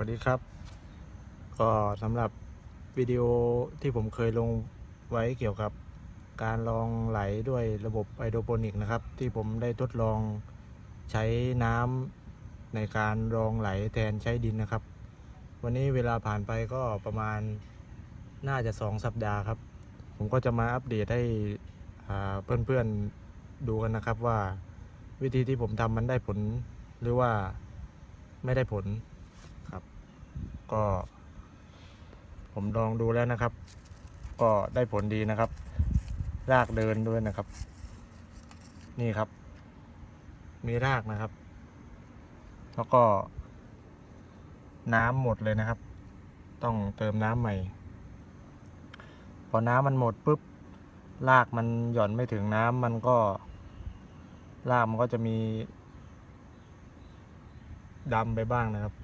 วัสดีครับ ก็สำหรับวิดีโอที่ผมเคยลงไว้เกี่ยวกับการลองไหลด้วยระบบไฮโดรโปนิกนะครับ ที่ผมได้ทดลองใช้น้ำในการรองไหลแทนใช้ดินนะครับ วันนี้เวลาผ่านไปก็ประมาณน่าจะสองสัปดาห์ครับ ผมก็จะมาอัปเดตให้อ่าเพื่อนๆดูกันนะครับว่าวิธีที่ผมทำมันได้ผลหรือว่าไม่ได้ผล ก็ ผมลองดูแล้วนะครับ ก็ได้ผลดีนะครับ รากเดินด้วยนะครับ นี่ครับ มีรากนะครับ แล้วก็ น้ำหมดเลยนะครับ ต้องเติมน้ำใหม่ พอน้ำมันหมดปุ๊บรากมันหย่อนไม่ถึงน้ำมันก็รากมันก็จะมีดำไปบ้างนะครับ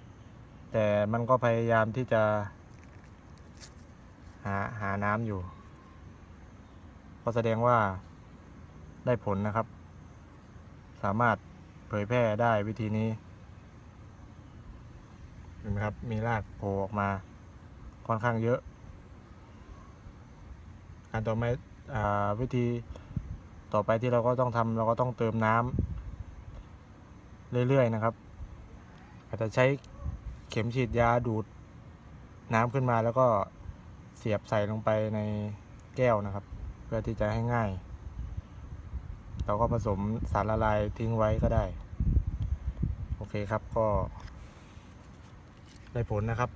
แต่มันก็พยายามที่จะ หาหาน้ำอยู่ ก็แสดงว่าได้ผลนะครับ สามารถเผยแพร่ได้วิธีนี้เห็นไหมครับ มีรากโผล่ออกมาค่อนข้างเยอะ การต่อไปอวิธีต่อไปที่เราก็ต้องทำเราก็ต้องเติมน้ำเรื่อยๆนะครับ อาจจะใช้ เข็มฉีดยาดูดน้ำขึ้นมาแล้วก็เสียบใส่ลงไปในแก้วนะครับ เพื่อที่จะให้ง่าย เราก็ผสมสารละลายทิ้งไว้ก็ได้ โอเคครับก็ ได้ผลนะครับ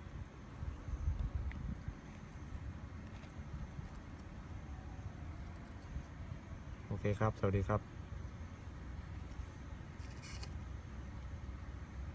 โอเคครับ สวัสดีครับ